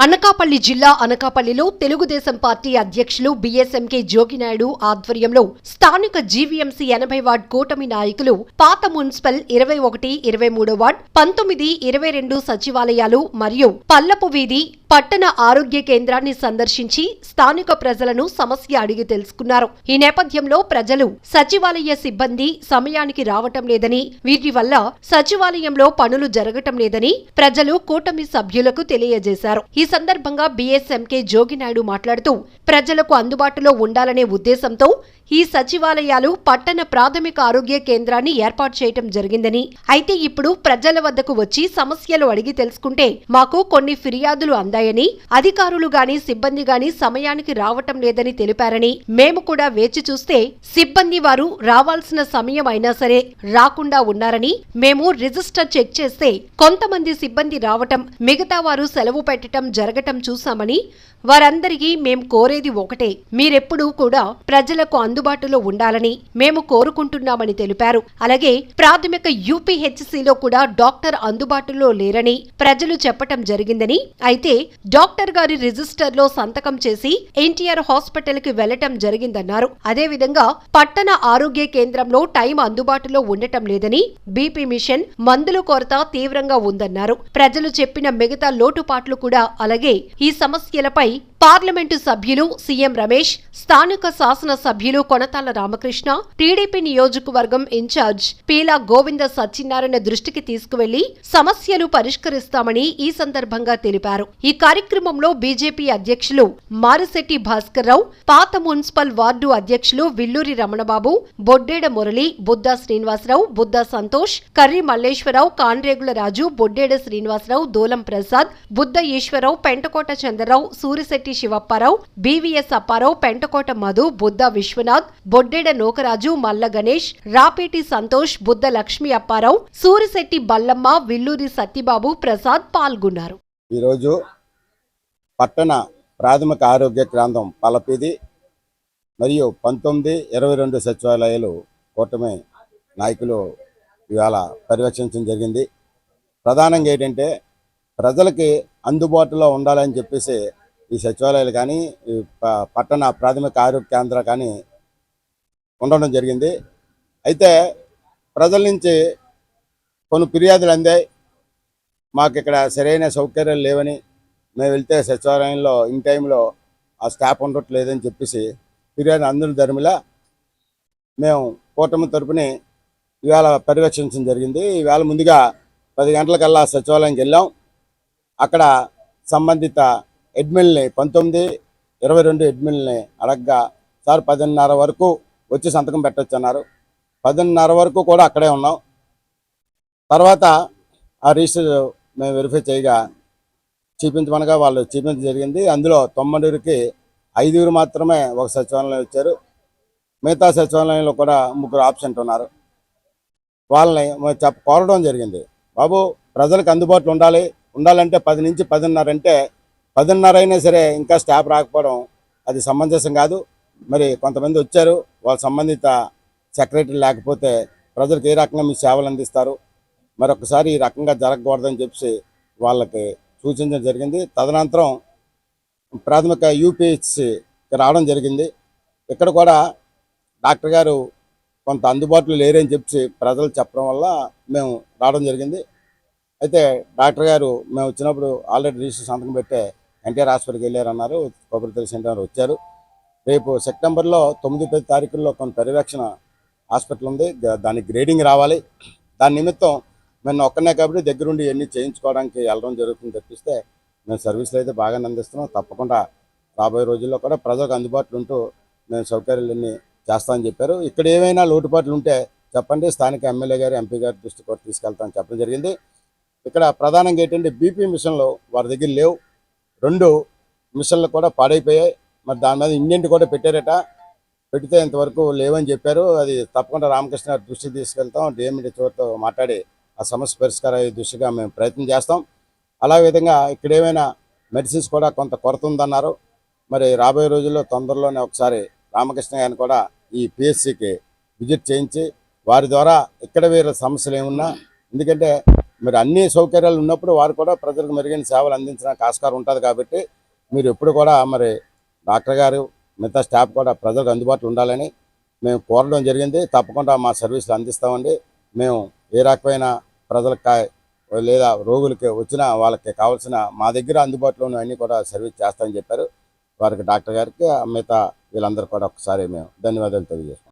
అనకాపల్లి జిల్లా అనకాపల్లిలో తెలుగుదేశం పార్టీ అధ్యక్షులు బీఎస్ఎంకే జోగినాయుడు ఆధ్వర్యంలో స్థానిక జీవీఎంసీ ఎనభై వార్డ్ కూటమి నాయకులు పాత మున్సిపల్ ఇరవై ఒకటి ఇరవై మూడో వార్డ్ పంతొమ్మిది ఇరవై రెండు సచివాలయాలు మరియు పల్లపు వీధి పట్టణ ఆరోగ్య కేంద్రాన్ని సందర్శించి స్థానిక ప్రజలను సమస్య అడిగి తెలుసుకున్నారు. ఈ నేపథ్యంలో ప్రజలు సచివాలయ సిబ్బంది సమయానికి రావటం లేదని వీటి వల్ల సచివాలయంలో పనులు జరగటం లేదని ప్రజలు కూటమి సభ్యులకు తెలియజేశారు. ఈ సందర్భంగా బీఎస్ఎంకే జోగినాయుడు మాట్లాడుతూ ప్రజలకు అందుబాటులో ఉండాలనే ఉద్దేశంతో ఈ సచివాలయాలు పట్టణ ప్రాథమిక ఆరోగ్య కేంద్రాన్ని ఏర్పాటు చేయటం జరిగిందని. అయితే ఇప్పుడు ప్రజల వద్దకు వచ్చి సమస్యలు అడిగి తెలుసుకుంటే మాకు కొన్ని ఫిర్యాదులు అందాయని అధికారులు గాని సిబ్బంది గాని సమయానికి రావటం లేదని తెలిపారని. మేము కూడా వేచి చూస్తే సిబ్బంది వారు రావాల్సిన సమయం అయినా సరే రాకుండా ఉన్నారని మేము రిజిస్టర్ చెక్ చేస్తే కొంతమంది సిబ్బంది రావటం మిగతా వారు సెలవు పెట్టటం జరగటం చూశామని వారందరికీ మేము కోరేది ఒకటే. మీరెప్పుడూ కూడా ప్రజలకు అందుబాటులో ఉండాలని మేము కోరుకుంటున్నామని తెలిపారు. అలాగే ప్రాథమిక యూపీహెచ్సిలో కూడా డాక్టర్ అందుబాటులో లేరని ప్రజలు చెప్పటం జరిగిందని అయితే డాక్టర్ గారి రిజిస్టర్లో సంతకం చేసి ఎన్టీఆర్ హాస్పిటల్కి వెళ్ళటం జరిగిందన్నారు. అదేవిధంగా పట్టణ ఆరోగ్య కేంద్రంలో టైం అందుబాటులో ఉండటం లేదని బీపీ మిషన్ మందుల కొరత తీవ్రంగా ఉందన్నారు. ప్రజలు చెప్పిన మిగతా లోటుపాట్లు కూడా అలాగే ఈ సమస్యలపై పార్లమెంటు సభ్యులు సీఎం రమేష్ స్థానిక శాసన సభ్యులు కొనతాల రామకృష్ణ టీడీపీ నియోజకవర్గం ఇన్ఛార్జ్ పీలా గోవింద సత్యనారాయణ దృష్టికి తీసుకువెళ్ళి సమస్యలు పరిష్కరిస్తామని ఈ సందర్భంగా తెలిపారు. ఈ కార్యక్రమంలో బీజేపీ అధ్యక్షులు మారిశెట్టి భాస్కర్రావు పాత మున్సిపల్ వార్డు అధ్యక్షులు విల్లూరి రమణబాబు బొడ్డేడ మురళి బుద్దా శ్రీనివాసరావు బుద్దా సంతోష్ కర్రి మల్లేశ్వరరావు కాన్రేగుల రాజు బొడ్డేడ శ్రీనివాసరావు దోలం ప్రసాద్ బుద్ద ఈశ్వరరావు పెంటకోట చంద్రరావు సూరిశెట్టి శివప్పారావు బీవీఎస్ అప్పారావు పెంటకోట మధు బుద్ద విశ్వనాథ్ బొడ్డెడ నోకరాజు మల్ల గణేష్ రాపేటి సంతోష్ బుద్ధ లక్ష్మీ అప్పారావు సూరిశెట్టి బల్లమ్మ విల్లూరి సత్యబాబు ప్రసాద్ పాల్గొన్నారు. ఈరోజు పట్టణ ప్రాథమిక ఆరోగ్య కేంద్రం పలపిది మరియు పంతొమ్మిది ఇరవై రెండు సచివాలయాలు కూటమి నాయకులు ఇవాళ పర్యవేక్షించడం జరిగింది. ప్రధానంగా ఏంటంటే ప్రజలకి అందుబాటులో ఉండాలని చెప్పేసి ఈ సచివాలయాలు కానీ ఈ ప- పట్టణ ప్రాథమిక ఆరోగ్య కేంద్రాలు కానీ ఉండడం జరిగింది. అయితే ప్రజల నుంచి కొన్ని ఫిర్యాదులు అందాయి. మాకు ఇక్కడ సరైన సౌకర్యాలు లేవని మేము వెళ్తే సచివాలయంలో ఇన్ టైంలో ఆ స్టాఫ్ ఉండట్లేదని చెప్పేసి ఫిర్యాదు అందరి ధర్మిలా మేము కూటమి తరపుని ఇవాళ పర్యవేక్షించడం జరిగింది. ఈవేళ ముందుగా పది గంటలకల్లా సచివాలయంకి వెళ్ళాం. అక్కడ సంబంధిత అడ్మిన్ని పంతొమ్మిది ఇరవై రెండు అడ్మిన్ని అడగ్గా సార్ పదిన్నర వరకు వచ్చి సంతకం పెట్టచ్చు అన్నారు పదిన్నర వరకు కూడా అక్కడే ఉన్నాం. తర్వాత ఆ రిజిస్టర్ మేము వెరిఫై చేయగా చూపించమనగా వాళ్ళు చూపించడం జరిగింది. అందులో తొమ్మిదికి ఐదుగురు మాత్రమే ఒక సచివాలయం వచ్చారు. మిగతా సచివాలయంలో కూడా ముగ్గురు ఆబ్సెంట్ ఉన్నారు. వాళ్ళని చెప్ప కోరడం జరిగింది. బాబు ప్రజలకు అందుబాటులో ఉండాలి. ఉండాలంటే పది నుంచి పదిన్నర అంటే పదిన్నర అయినా సరే ఇంకా స్టాఫ్ రాకపోవడం అది సమంజసం కాదు. మరి కొంతమంది వచ్చారు వాళ్ళ సంబంధిత సెక్రటరీ లేకపోతే ప్రజలకు ఏ రకంగా మీ సేవలు అందిస్తారు? మరొకసారి ఈ రకంగా జరగకూడదని చెప్పి వాళ్ళకి సూచించడం జరిగింది. తదనంతరం ప్రాథమిక యూపీహెచ్సికి రావడం జరిగింది. ఇక్కడ కూడా డాక్టర్ గారు కొంత అందుబాటులో లేరని చెప్పి ప్రజలు చెప్పడం వల్ల మేము రావడం జరిగింది. అయితే డాక్టర్ గారు మేము వచ్చినప్పుడు ఆల్రెడీ రిజిస్టర్ సంతకం పెట్టే ఎన్టీఆర్ హాస్పిటల్కి వెళ్ళారన్నారు. కొబ్బరి సెంటర్ వచ్చారు. రేపు సెప్టెంబర్లో తొమ్మిది పది తారీఖుల్లో కొంత పర్యవేక్షణ హాస్పిటల్ ఉంది. దానికి గ్రేడింగ్ రావాలి. దాని నిమిత్తం మేము ఒక్కనే కాబట్టి దగ్గరుండి ఇవన్నీ చేయించుకోవడానికి వెళ్ళడం జరుగుతుంది తప్పిస్తే మేము సర్వీసులు అయితే బాగా అందిస్తున్నాం. తప్పకుండా రాబోయే రోజుల్లో కూడా ప్రజలకు అందుబాటులో ఉంటూ మేము సౌకర్యాలన్నీ చేస్తామని చెప్పారు. ఇక్కడ ఏమైనా లోటుపాట్లు ఉంటే చెప్పండి. స్థానిక ఎమ్మెల్యే గారు ఎంపీ గారి దృష్టి కూడా తీసుకెళ్తామని చెప్పడం జరిగింది. ఇక్కడ ప్రధానంగా ఏంటంటే బీపీ మిషన్లు వారి దగ్గర లేవు. రెండు మిషన్లు కూడా పాడైపోయాయి. మరి దాని మీద ఇండియన్ కూడా పెట్టారట. పెడితే ఇంతవరకు లేవని చెప్పారు. అది తప్పకుండా రామకృష్ణ గారి దృష్టికి తీసుకెళ్తాం. డిఎండి చోటుతో మాట్లాడి ఆ సమస్య పరిష్కార అయ్యే దృష్టిగా మేము ప్రయత్నం చేస్తాం. అలా విధంగా ఇక్కడ ఏమైనా మెడిసిన్స్ కూడా కొంత కొరత ఉందన్నారు. మరి రాబోయే రోజుల్లో తొందరలోనే ఒకసారి రామకృష్ణ గారిని కూడా ఈ పిఎస్సికి విజిట్ చేయించి వారి ద్వారా ఇక్కడ వేరే సమస్యలు ఏమున్నా ఎందుకంటే మరి అన్ని సౌకర్యాలు ఉన్నప్పుడు వారు కూడా ప్రజలకు మెరుగైన సేవలు అందించడానికి ఆస్కారం ఉంటుంది కాబట్టి మీరు ఎప్పుడు కూడా మరి డాక్టర్ గారు మిగతా స్టాఫ్ కూడా ప్రజలకు అందుబాటులో ఉండాలని మేము కోరడం జరిగింది. తప్పకుండా మా సర్వీసులు అందిస్తామండి. మేము ఏ రకమైన ప్రజలకు లేదా రోగులకి వచ్చిన వాళ్ళకి కావాల్సిన మా దగ్గర అందుబాటులో ఉన్న కూడా సర్వీస్ చేస్తామని చెప్పారు. వారికి డాక్టర్ గారికి మిగతా వీళ్ళందరూ కూడా ఒకసారి మేము ధన్యవాదాలు తెలియజేస్తాం